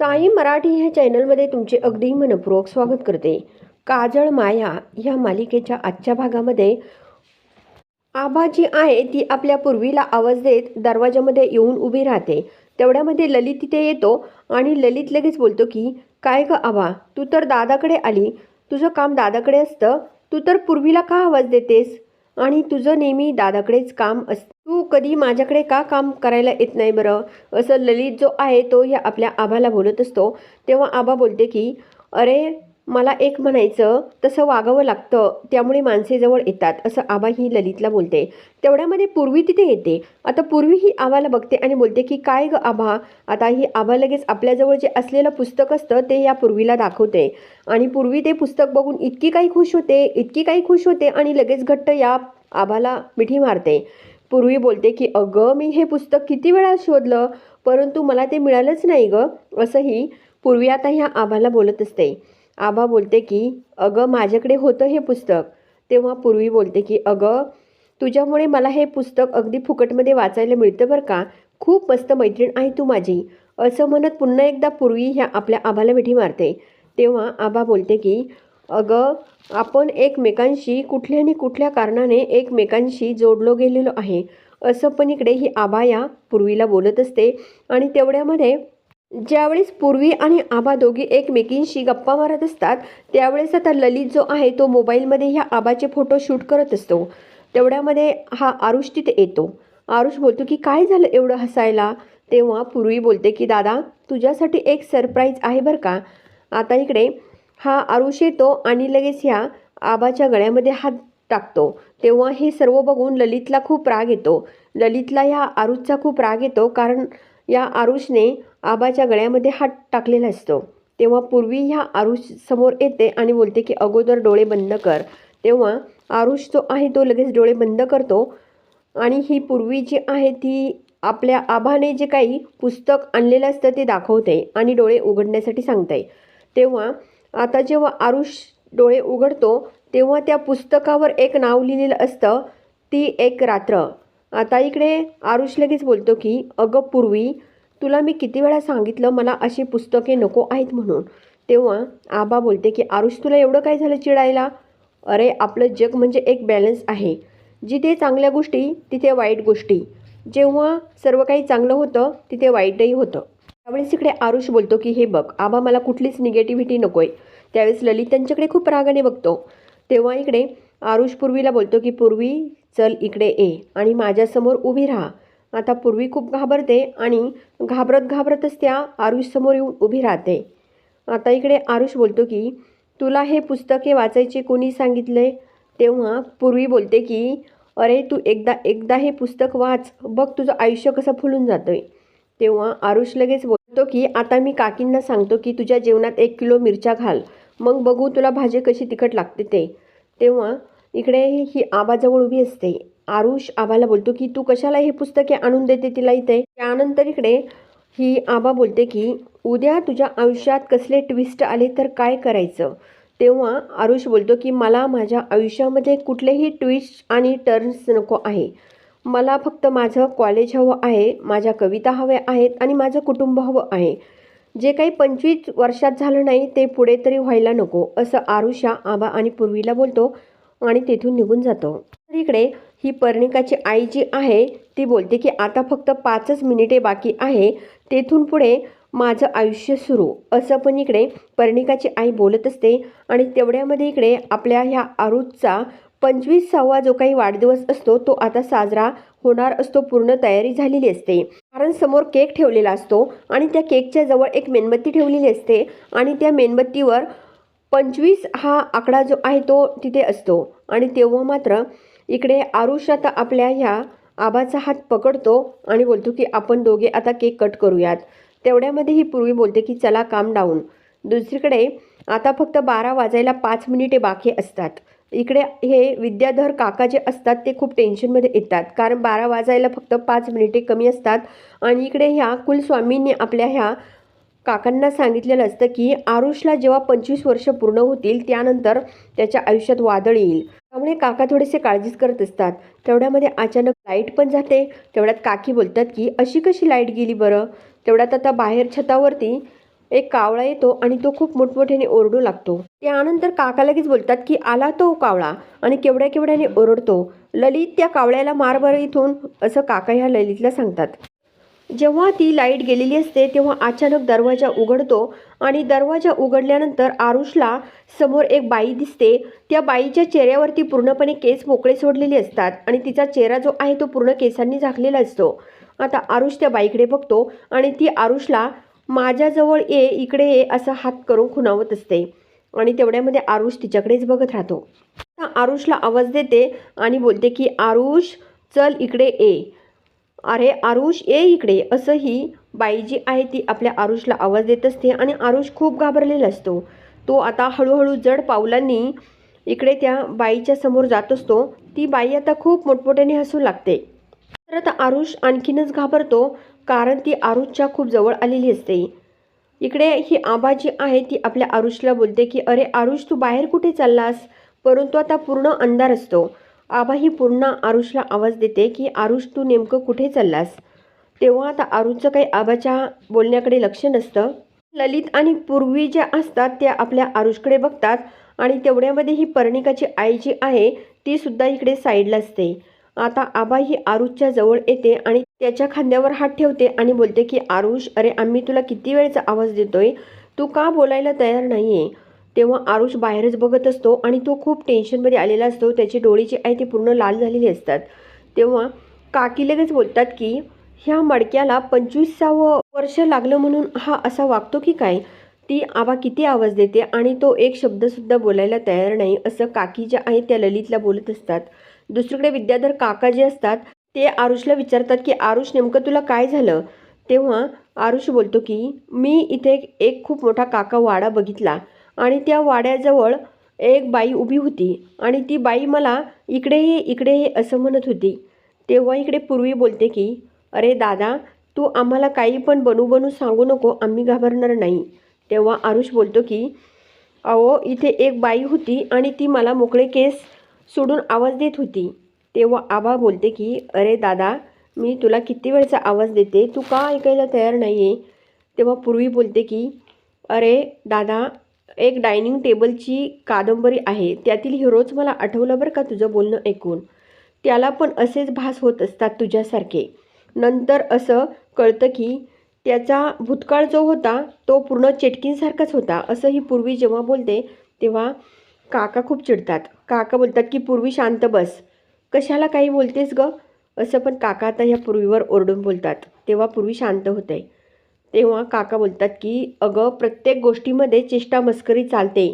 साई मराठी ह्या चॅनलमध्ये तुमचे अगदी मनपूर्वक स्वागत करते. काजळ माया ह्या मालिकेच्या आजच्या भागामध्ये आभा जी आहे ती आपल्या पूर्वीला आवाज देत दरवाजामध्ये येऊन उभी राहते. तेवढ्यामध्ये ललित तिथे येतो आणि ललित लगेच बोलतो की काय ग आभा तू तर दादाकडे आली. तुझं काम दादाकडे असतं. तू तर पूर्वीला का आवाज देतेस? आणि तुझं नेहमी दादाकडेच काम असतं तू कधी माझ्याकडे का काम करायला येत नाही बरं? असं ललित जो आहे तो ह्या आपल्या आभाला बोलत असतो. तेव्हा आबा बोलते की अरे मला एक म्हणायचं तसं वागावं लागतं त्यामुळे माणसे जवळ येतात असं आबा ही ललितला बोलते. तेवढ्यामध्ये पूर्वी तिथे येते. आता पूर्वी ही आबाला बघते आणि बोलते की काय ग आभा आता ही आबा लगेच आपल्याजवळ जे असलेलं पुस्तक असतं ते या पूर्वीला दाखवते. आणि पूर्वी ते पुस्तक बघून इतकी काही खुश होते इतकी काही खुश होते आणि लगेच घट्ट या आबाला मिठी मारते. पूर्वी बोलते की अगं मी हे पुस्तक किती वेळा शोधलं परंतु मला ते मिळालंच नाही गं असंही पूर्वी आता ह्या आबाला बोलत असते. आबा बोलते की अगं माझ्याकडे होतं हे पुस्तक. तेव्हा पूर्वी बोलते की अगं तुझ्यामुळे मला हे पुस्तक अगदी फुकटमध्ये वाचायला मिळतं बरं का? खूप मस्त मैत्रीण आहे तू माझी. असं म्हणत पुन्हा एकदा पूर्वी ह्या आपल्या आबाला मिठी मारते. तेव्हा आबा बोलते की अगं आपण एकमेकांशी कुठल्या आणि कुठल्या कारणाने एकमेकांशी जोडलो गेलेलो आहे. असं पण इकडे ही आबा या पूर्वीला बोलत असते आणि तेवढ्यामध्ये ज्यावेळेस पूर्वी आणि आबा दोघी एकमेकींशी गप्पा मारत असतात त्यावेळेस आता ललित जो आहे तो मोबाईलमध्ये ह्या आबाचे फोटो शूट करत असतो. तेवढ्यामध्ये हा आरुष तिथे येतो. आरुष बोलतो की काय झालं एवढं हसायला? तेव्हा पूर्वी बोलते की दादा तुझ्यासाठी एक सरप्राईज आहे बरं का? आता इकडे हा आरुष येतो आणि लगेच ह्या आबाच्या गळ्यामध्ये हात टाकतो. तेव्हा हे सर्व बघून ललितला खूप राग येतो. ललितला ह्या आरुषचा खूप राग येतो कारण या आरुषने आबाच्या गळ्यामध्ये हात टाकलेला असतो. तेव्हा पूर्वी ह्या आरुष समोर येते आणि बोलते की अगोदर डोळे बंद कर. तेव्हा आरुष जो आहे तो लगेच डोळे बंद करतो. आणि ही पूर्वी जी आहे ती आपल्या आभाने जे काही पुस्तक आणलेलं असतं ते दाखवते आणि डोळे उघडण्यासाठी सांगते. तेव्हा आता जेव्हा आरुष डोळे उघडतो तेव्हा त्या पुस्तकावर एक नाव लिहिलेलं असतं ती एक रात्र. आता इकडे आरुष लगेच बोलतो की अगं पूर्वी तुला मी किती वेळा सांगितलं मला अशी पुस्तके नको आहेत म्हणून. तेव्हा आबा बोलते की आरुष तुला एवढं काय झालं चिडायला? अरे आपलं जग म्हणजे एक बॅलन्स आहे. जिथे चांगल्या गोष्टी तिथे वाईट गोष्टी. जेव्हा सर्व काही चांगलं होतं तिथे वाईटही होतं. त्यावेळेस इकडे आरुष बोलतो की हे बघ आबा मला कुठलीच निगेटिव्हिटी नको आहे त्यावेळेस ललित त्यांच्याकडे खूप रागाने बघतो. तेव्हा इकडे आरुष पूर्वीला बोलतो की पूर्वी चल इकडे ये आणि माझ्यासमोर उभी राहा. आता पूर्वी खूप घाबरते आणि घाबरत घाबरतच त्या आरुषसमोर येऊन उभी राहते. आता इकडे आरुष बोलतो की तुला हे पुस्तके वाचायचे कोणी सांगितले? तेव्हा पूर्वी बोलते की अरे तू एकदा एकदा हे पुस्तक वाच बघ तुझं आयुष्य कसं फुलून जातं आहे तेव्हा आरुष लगेच बोलतो की आता मी काकींना सांगतो की तुझ्या जेवणात एक किलो मिरच्या घाल मग बघू तुला भाजी कशी तिखट लागते ते. तेव्हा इकडे ही आबाजवळ उभी असते. आरुष आबाला बोलतो की तू कशाला हे पुस्तके आणून देते तिला इथे? त्यानंतर इकडे ही आबा बोलते की उद्या तुझ्या आयुष्यात कसले ट्विस्ट आले तर काय करायचं? तेव्हा आरुष बोलतो की मला माझ्या आयुष्यामध्ये कुठलेही ट्विस्ट आणि टर्न्स नको आहे. मला फक्त माझं कॉलेज हवं आहे माझ्या कविता हव्या आहेत आणि माझं कुटुंब हवं आहे. जे काही पंचवीस वर्षात झालं नाही ते पुढे तरी व्हायला नको असं आरुषा आबा आणि पूर्वीला बोलतो आणि तेथून निघून जातो. तर इकडे ही पर्णिकाची आई जी आहे ती बोलते की आता फक्त पाचच मिनिटे बाकी आहे तेथून पुढे माझं आयुष्य सुरू. असं पण इकडे पर्णिकाची आई बोलत असते आणि तेवढ्यामध्ये इकडे आपल्या ह्या आरुजचा पंचवीसावा जो काही वाढदिवस असतो तो आता साजरा होणार असतो पूर्ण तयारी झालेली असते. कारण समोर केक ठेवलेला असतो आणि त्या केकच्या जवळ एक मेणबत्ती ठेवलेली असते आणि त्या मेणबत्तीवर पंचवीस हा आकडा जो आहे तो तिथे असतो. आणि तेव्हा मात्र इकडे आरुष आता आपल्या ह्या आबाचा हात पकडतो आणि बोलतो की आपण दोघे आता केक कट करूयात. तेवढ्यामध्ये ही पूर्वी बोलते की चला काम डाऊन. दुसरीकडे आता फक्त बारा वाजायला पाच मिनिटे बाकी असतात. इकडे हे विद्याधर काका जे असतात ते खूप टेन्शनमध्ये येतात. कारण बारा वाजायला फक्त पाच मिनिटे कमी असतात. आणि इकडे ह्या कुलस्वामींनी आपल्या ह्या काकांना सांगितलेलं असतं की आरुषला जेव्हा पंचवीस वर्ष पूर्ण होतील त्यानंतर त्याच्या आयुष्यात वादळ येईल. त्यामुळे काका थोडेसे काळजीच करत असतात. तेवढ्यामध्ये अचानक लाइट पण जाते. तेवढ्यात काकी बोलतात की अशी कशी लाइट गेली बरं? तेवढ्यात आता बाहेर छतावरती एक कावळा येतो आणि तो खूप मोठमोठ्याने ओरडू लागतो. त्यानंतर काका लगेच बोलतात की आला तो कावळा आणि केवढ्या केवढ्याने ओरडतो. ललित त्या कावळ्याला मार बरं इथून असं काका ह्या ललितला सांगतात. जेव्हा ती लाइट गेलेली असते तेव्हा अचानक दरवाजा उघडतो आणि दरवाजा उघडल्यानंतर आरुषला समोर एक बाई दिसते. त्या बाईच्या चेहऱ्यावरती पूर्णपणे केस मोकळे सोडलेले असतात आणि तिचा चेहरा जो आहे तो पूर्ण केसांनी झाकलेला असतो. आता आरुष त्या बाईकडे बघतो आणि ती आरुषला माझ्याजवळ ये इकडे ये असं हात करून खुणावत असते. आणि तेवढ्यामध्ये आरुष तिच्याकडेच बघत राहतो. आता आरुषला आवाज देते आणि बोलते की आरुष चल इकडे ये. अरे आरुष ये इकडे. असं ही बाई जी आहे ती आपल्या आरुषला आवाज देत असते आणि आरुष खूप घाबरलेला असतो. तो आता हळूहळू जड पावलांनी इकडे त्या बाईच्या समोर जात असतो. ती बाई आता खूप मोठमोठ्याने हसू लागते. तर आता आरुष आणखीनच घाबरतो कारण ती आरुषच्या खूप जवळ आलेली असते. इकडे ही आबा जी आहे ती आपल्या आरुषला बोलते की अरे आरुष तू बाहेर कुठे चाललास? परंतु आता पूर्ण अंधार असतो. आबा ही पूर्ण आरुषला आवाज देते की आरुष तू नेमकं कुठे चाललास? तेव्हा आता आरुषचं काही आबाच्या बोलण्याकडे लक्ष नसतं. ललित आणि पूर्वी ज्या असतात त्या आपल्या आरुषकडे बघतात आणि तेवढ्यामध्ये ही पर्णिकाची आई जी आहे ती सुद्धा इकडे साईडला असते. आता आबा ही आरुषच्या जवळ येते आणि त्याच्या खांद्यावर हात ठेवते आणि बोलते की आरुष अरे आम्ही तुला किती वेळचा आवाज देतोय? तू का बोलायला तयार नाही आहे तेव्हा आरुष बाहेरच बघत असतो आणि तो खूप टेन्शनमध्ये आलेला असतो. त्याची डोळे जी आहे ती पूर्ण लाल झालेली असतात. तेव्हा काकी लगेच बोलतात की ह्या मडक्याला पंचवीसावं वर्ष लागलं म्हणून हा असा वागतो की काय? ती आबा किती आवाज देते आणि तो एक शब्दसुद्धा बोलायला तयार नाही असं काकी ज्या आहेत त्या ललितला बोलत असतात. दुसरीकडे विद्याधर काका जे असतात ते आरुषला विचारतात की आरुष नेमकं तुला काय झालं? तेव्हा आरुष बोलतो की मी इथे एक खूप मोठा काका वाडा बघितला. आणि त्या वाड्याजवळ एक बाई उभी होती. आणि ती बाई मला इकडे ये इकडे ये असं म्हणत होती. तेव्हा इकडे पूर्वी बोलते की अरे दादा तू आम्हाला काही पण बनू बनू सांगू नको आम्ही घाबरणार नाही. तेव्हा आरुष बोलतो की अहो इथे एक बाई होती आणि ती मला मोकळे केस सोडून आवाज देत होती. तेव्हा आबा बोलते की अरे दादा मी तुला किती वेळचा आवाज देते? तू का ऐकायला तयार नाही आहे तेव्हा पूर्वी बोलते की अरे दादा एक डायनिंग टेबलची कादंबरी आहे. त्यातील हिरोच मला आठवलं बरं का तुझं बोलणं ऐकून? त्याला पण असेच भास होत असतात तुझ्यासारखे. नंतर असं कळतं की त्याचा भूतकाळ जो होता तो पूर्ण चेटकींसारखाच होता. असं ही पूर्वी जेव्हा बोलते तेव्हा काका खूप चिडतात. काका बोलतात की पूर्वी शांत बस. कशाला काही बोलतेस ग? असं पण काका आता ह्या पूर्वीवर ओरडून बोलतात. तेव्हा पूर्वी शांत होते तेव्हा काका बोलतात की अगं प्रत्येक गोष्टीमध्ये चेष्टा मस्करी चालते.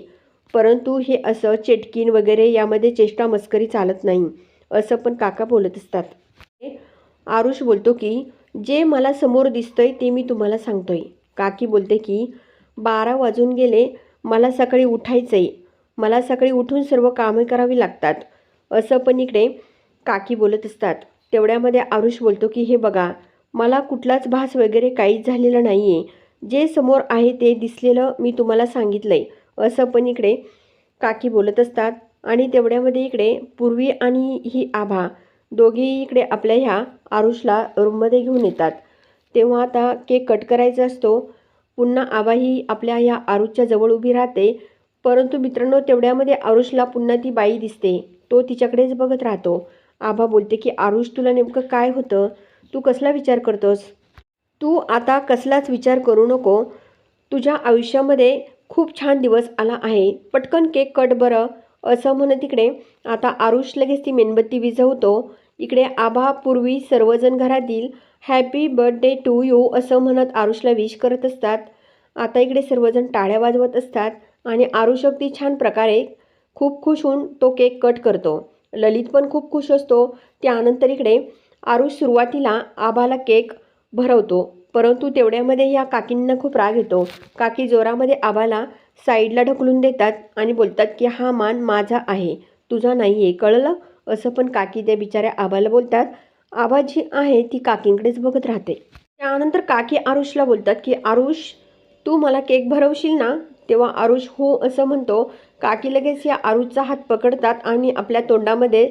परंतु हे असं चेटकीन वगैरे यामध्ये चेष्टा मस्करी चालत नाही. असं पण काका बोलत असतात. आरुष बोलतो की जे मला समोर दिसतंय ते मी तुम्हाला सांगतोय. काकी बोलते की बारा वाजून गेले. मला सकाळी उठायचं आहे मला सकाळी उठून सर्व कामे करावी लागतात. असं पण इकडे काकी बोलत असतात. तेवढ्यामध्ये आरुष बोलतो की हे बघा मला कुठलाच भास वगैरे काहीच झालेला नाही आहे जे समोर आहे ते दिसलेलं मी तुम्हाला सांगितलं आहे असं पण इकडे काकी बोलत असतात आणि तेवढ्यामध्ये इकडे पूर्वी आणि ही आभा दोघेही इकडे आपल्या ह्या आरुषला रूममध्ये घेऊन येतात. तेव्हा आता केक कट करायचा असतो. पुन्हा आभा ही आपल्या ह्या आरुषच्या जवळ उभी राहते. परंतु मित्रांनो तेवढ्यामध्ये आरुषला पुन्हा ती बाई दिसते. तो तिच्याकडेच बघत राहतो. आभा बोलते की आरुष तुला नेमकं काय होतं? तू कसला विचार करतोस? तू आता कसलाच विचार करू नको. तुझ्या आयुष्यामध्ये खूप छान दिवस आला आहे. पटकन केक कट बरं. असं म्हणत तिकडे. आता आरुष लगेच ती मेणबत्ती विझवतो. इकडे आभापूर्वी सर्वजण घरातील हॅपी बर्थडे टू यू असं म्हणत आरुषला विश करत असतात. आता इकडे सर्वजण टाळ्या वाजवत असतात आणि आरुष अगदी छान प्रकारे खूप खुश होऊन तो केक कट करतो. ललित पण खूप खुश असतो. त्यानंतर इकडे आरुष सुरुवातीला आबाला केक भरवतो परंतु तेवढ्यामध्ये या काकींना खूप राग येतो. काकी जोरामध्ये आबाला साईडला ढकलून देतात आणि बोलतात की हा मान माझा आहे तुझा नाही आहे कळलं? असं पण काकी त्या बिचाऱ्या आबाला बोलतात. आबा जी आहे ती काकींकडेच बघत राहते. त्यानंतर काकी आरुषला बोलतात की आरुष तू मला केक भरवशील ना? तेव्हा आरुष हो असं म्हणतो. काकी लगेच या आरुषचा हात पकडतात आणि आपल्या तोंडामध्ये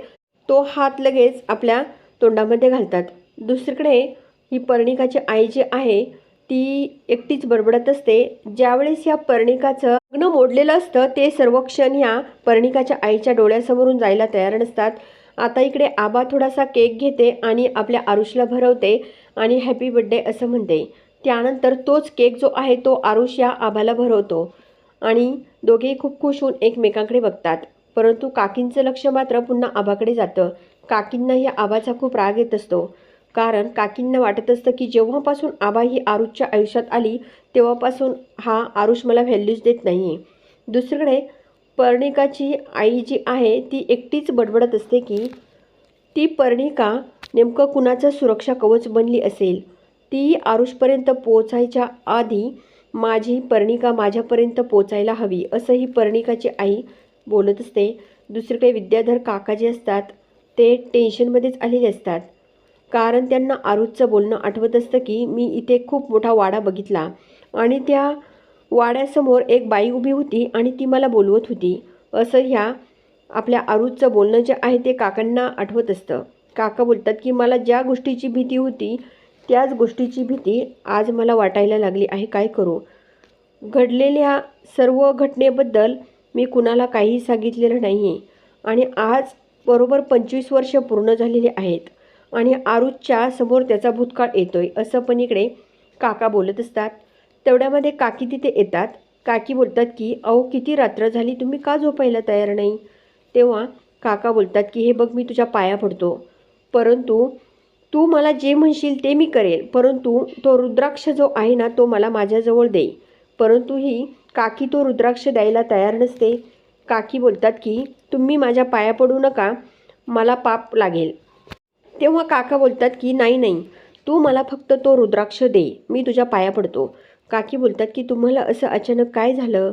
तो हात लगेच आपल्या तोंडामध्ये घालतात. दुसरीकडे ही पर्णिकाची आई जी आहे ती एकटीच बडबडत असते. ज्यावेळेस या पर्णिकाचं लग्न मोडलेलं असतं ते सर्व क्षण ह्या पर्णिकाच्या आईच्या डोळ्यासमोरून जायला तयार नसतात. आता इकडे आबा थोडासा केक घेते आणि आपल्या आरुषला भरवते आणि हॅपी बड्डे असं म्हणते. त्यानंतर तोच केक जो आहे तो आरुष या आबाला भरवतो आणि दोघेही खूप खुश होऊन एकमेकांकडे बघतात. परंतु काकींचं लक्ष मात्र पुन्हा आबाकडे जातं. काकींना या आबाचा खूप राग येत असतो. कारण काकींना वाटत असतं की जेव्हापासून आबा ही आरुषच्या आयुष्यात आली तेव्हापासून हा आरुष मला व्हॅल्यूज देत नाही आहे दुसरीकडे पर्णिकाची आई जी आहे ती एकटीच बडबडत असते की ती पर्णिका नेमकं कुणाचं सुरक्षा कवच बनली असेल? ती आरुषपर्यंत पोचायच्या आधी माझी पर्णिका माझ्यापर्यंत पोचायला हवी असं ही पर्णिकाची आई बोलत असते. दुसरीकडे विद्याधर काका जे असतात. ते टेन्शनमध्येच आलेले असतात. कारण त्यांना आरुषचं बोलणं आठवत असतं की मी इथे खूप मोठा वाडा बघितला आणि त्या वाड्यासमोर एक बाई उभी होती आणि ती मला बोलवत होती. असं ह्या आपल्या आरुषचं बोलणं जे आहे ते काकांना आठवत असतं. काका बोलतात की मला ज्या गोष्टीची भीती होती त्याच गोष्टीची भीती आज मला वाटायला लागली आहे काय करू? घडलेल्या सर्व घटनेबद्दल मी कुणाला काहीही सांगितलेलं नाही आहे आणि आज बरोबर पंचवीस वर्ष पूर्ण झालेली आहेत. आणि आरुषच्या समोर त्याचा भूतकाळ येतोय असं पण इकडे काका बोलत असतात. तेवढ्यामध्ये काकी तिथे येतात. काकी बोलतात की अहो किती रात्र झाली तुम्ही का झोपायला तयार नाही? तेव्हा काका बोलतात की हे बघ मी तुझ्या पाया पडतो. परंतु तू मला जे म्हणशील ते मी करेल. परंतु तो रुद्राक्ष जो आहे ना तो मला माझ्याजवळ दे. परंतु ही काकी तो रुद्राक्ष द्यायला तयार नसते. काकी बोलतात की तुम्ही माझ्या पाया पडू नका मला पाप लागेल. तेव्हा काका बोलतात की नाही नाही तू मला फक्त तो रुद्राक्ष दे मी तुझ्या पाया पडतो. काकी बोलतात की तुम्हाला असं अचानक काय झालं?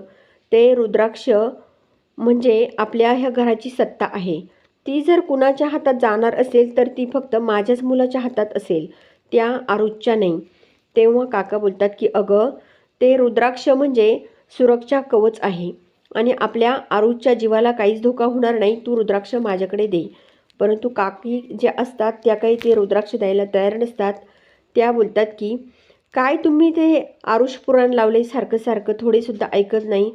ते रुद्राक्ष म्हणजे आपल्या ह्या घराची सत्ता आहे. ती जर कुणाच्या हातात जाणार असेल तर ती फक्त माझ्याच मुलाच्या हातात असेल त्या आरुषच्या नाही. तेव्हा काका बोलतात की अगं ते रुद्राक्ष म्हणजे सुरक्षा कवच आहे. आणि आपल्या आरुषच्या जीवाला काहीच धोका होणार नाही तू रुद्राक्ष माझ्याकडे दे. परंतु काकी ज्या असतात त्या काही ते रुद्राक्ष द्यायला तयार नसतात. त्या बोलतात की काय तुम्ही ते आरुष पुराण लावले सारखं सारखं? थोडेसुद्धा ऐकत नाही.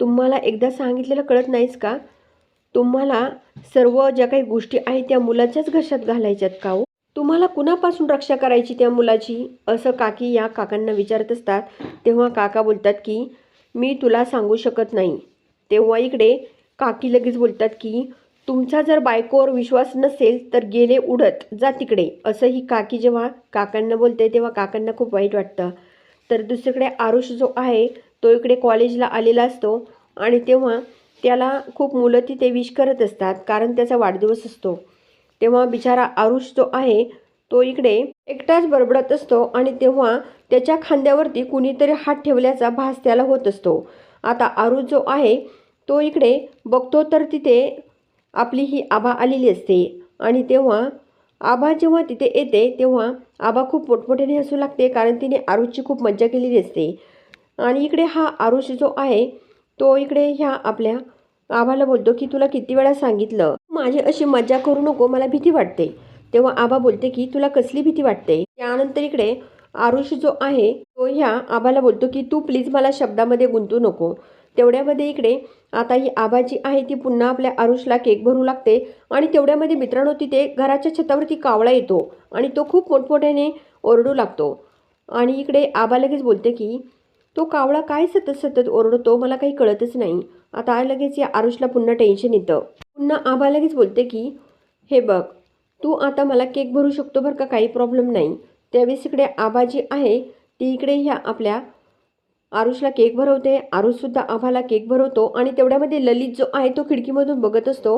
तुम्हाला एकदा सांगितलेलं कळत नाहीच का? तुम्हाला सर्व ज्या काही गोष्टी आहेत त्या मुलाच्याच घशात घालायच्यात का हो? तुम्हाला कुणापासून रक्षा करायची त्या मुलाची? असं काकी या काकांना विचारत असतात. तेव्हा काका बोलतात की मी तुला सांगू शकत नाही. तेव्हा इकडे काकी लगेच बोलतात की तुमचा जर बायकोवर विश्वास नसेल तर गेले उडत जा तिकडे. असं ही काकी जेव्हा काकांना बोलते तेव्हा काकांना खूप वाईट वाटतं. तर दुसरीकडे आरुष जो आहे तो इकडे कॉलेजला आलेला असतो आणि तेव्हा त्याला खूप मुलं तिथे विश करत असतात कारण त्याचा वाढदिवस असतो. तेव्हा बिचारा आरुष जो आहे तो इकडे एकटाच बरबडत असतो आणि तेव्हा त्याच्या खांद्यावरती कुणीतरी हात ठेवल्याचा भास त्याला होत असतो. आता आरुष जो आहे तो इकडे बघतो तर तिथे आपली ही आभा आलेली असते आणि तेव्हा आभा जेव्हा तिथे येते तेव्हा आभा खूप मोठमोठ्याने हसू लागते कारण तिने आरुषची खूप मज्जा केलेली असते. आणि इकडे हा आरुष जो आहे तो इकडे ह्या आपल्या आबाला बोलतो की तुला किती वेळा सांगितलं? माझी अशी मज्जा करू नको मला भीती वाटते. तेव्हा आबा बोलते की तुला कसली भीती वाटते? त्यानंतर इकडे आरुष जो आहे तो ह्या आबाला बोलतो की तू प्लीज मला शब्दामध्ये गुंतू नको. तेवढ्यामध्ये इकडे आता ही आबा जी आहे ती पुन्हा आपल्या आरुषला केक भरू लागते आणि तेवढ्यामध्ये मित्रांनो तिथे घराच्या छतावरती कावळा येतो आणि तो खूप मोठमोठ्याने ओरडू लागतो. आणि इकडे आबा लगेच बोलते की तो कावळा काय सतत सतत ओरडतो? मला काही कळतच नाही. आता लगेच या आरुषला पुन्हा टेन्शन येतं. पुन्हा आबा लगेच बोलते की हे बघ तू आता मला केक भरू शकतो बरं का? काही प्रॉब्लेम नाही. त्यावेळेस इकडे आबाजी आहे. ती इकडे ह्या आपल्या आरुषला केक भरवते. आरुषसुद्धा आभाला केक भरवतो आणि तेवढ्यामध्ये ललित जो आहे तो खिडकीमधून बघत असतो.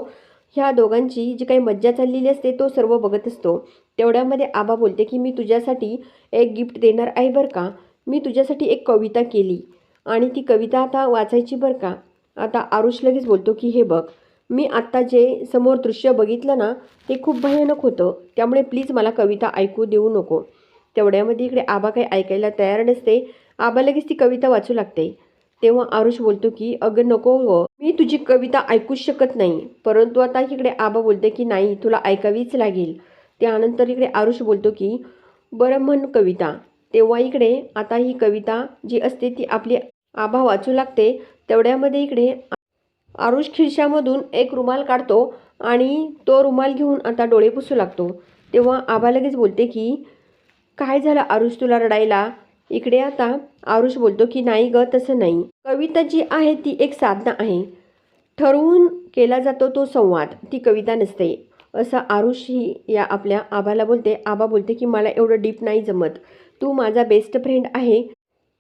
ह्या दोघांची जी काही मज्जा चाललेली असते तो सर्व बघत असतो. तेवढ्यामध्ये आबा बोलते की मी तुझ्यासाठी एक गिफ्ट देणार आहे बरं का? मी तुझ्यासाठी एक कविता केली. आणि ती कविता आता वाचायची बरं का? आता आरुष लगेच बोलतो की हे बघ मी आत्ता जे समोर दृश्य बघितलं ना ते खूप भयानक होतं. त्यामुळे प्लीज मला कविता ऐकू देऊ नको. तेवढ्यामध्ये इकडे आबा काही ऐकायला तयार नसते. आबा लगेच ती कविता वाचू लागते. तेव्हा आरुष बोलतो की अगं नको व मी तुझी कविता ऐकूच शकत नाही. परंतु आता इकडे आबा बोलते की नाही तुला ऐकावीच लागेल. त्यानंतर इकडे आरुष बोलतो की बरं म्हण कविता. तेव्हा इकडे आता ही कविता जी असते ती आपली आभा वाचू लागते. तेवढ्यामध्ये इकडे आरुष खिशामधून एक रुमाल काढतो आणि तो रुमाल घेऊन आता डोळे पुसू लागतो. तेव्हा आबा लगेच बोलते की काय झालं आरुष तुला रडायला? इकडे आता आरुष बोलतो की नाही ग तसं नाही. कविता जी आहे ती एक साधना आहे. ठरवून केला जातो तो संवाद. ती कविता नसते. असं आरुष ही या आपल्या आबाला बोलते. आबा बोलते की मला एवढं डीप नाही जमत. तू माझा बेस्ट फ्रेंड आहे.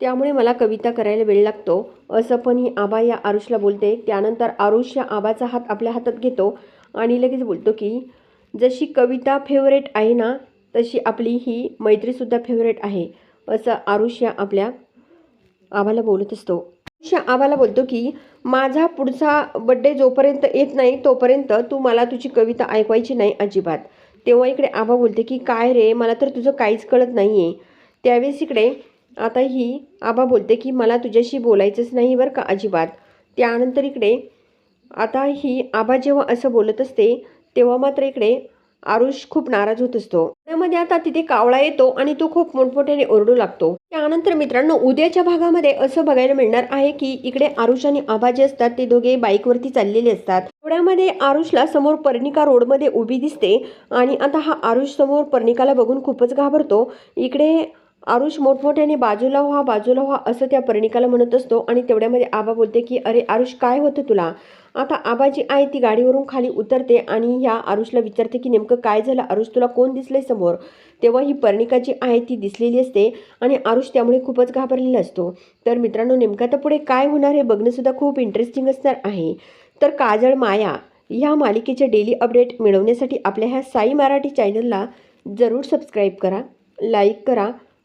त्यामुळे मला कविता करायला वेळ लागतो. असं पण ही आबा या आरुषला बोलते. त्यानंतर आरुष या आबाचा हात आपल्या हातात घेतो आणि लगेच बोलतो की जशी कविता फेवरेट आहे ना तशी आपली ही मैत्रीसुद्धा फेवरेट आहे. असं आरुष या आपल्या आबाला बोलत असतो. आरुष या आबाला बोलतो की माझा पुढचा बड्डे जोपर्यंत येत नाही तोपर्यंत तू मला तुझी कविता ऐकवायची नाही अजिबात. तेव्हा इकडे आबा बोलते की काय रे मला तर तुझं काहीच कळत नाही आहे त्यावेळेस इकडे आता ही आबा बोलते की मला तुझ्याशी बोलायचंच नाही बरं का अजिबात. त्यानंतर इकडे आता ही आबा जेव्हा असं बोलत असते तेव्हा मात्र इकडे आरुष खूप नाराज होत असतो. त्यामध्ये आता तिथे कावळा येतो आणि तो खूप मोठमोठ्याने ओरडू लागतो. त्यानंतर मित्रांनो उद्याच्या भागामध्ये असं बघायला मिळणार आहे की इकडे आरुष आणि आबा जे असतात ते दोघे बाईकवरती चाललेले असतात. थोड्यामध्ये आरुषला समोर पर्णिका रोडमध्ये उभी दिसते आणि आता हा आरुष समोर पर्णिकाला बघून खूपच घाबरतो. इकडे आरुष मोठमोठ्याने बाजूला व्हा बाजूला व्हा असं त्या पर्णिकाला म्हणत असतो आणि तेवढ्यामध्ये आबा बोलते की अरे आरुष काय होतं तुला? आता आबा जी आहे ती गाडीवरून खाली उतरते आणि ह्या आरुषला विचारते की नेमकं काय झालं? आरुष तुला कोण दिसलंय समोर? तेव्हा ही पर्णिका जी आहे ती दिसलेली असते आणि आरुष त्यामुळे खूपच घाबरलेला असतो. तर मित्रांनो नेमकं आता पुढे काय होणार हे बघणंसुद्धा खूप इंटरेस्टिंग असणार आहे. तर काजळ माया ह्या मालिकेचे डेली अपडेट मिळवण्यासाठी आपल्या ह्या साई मराठी चॅनलला जरूर सबस्क्राईब करा लाईक करा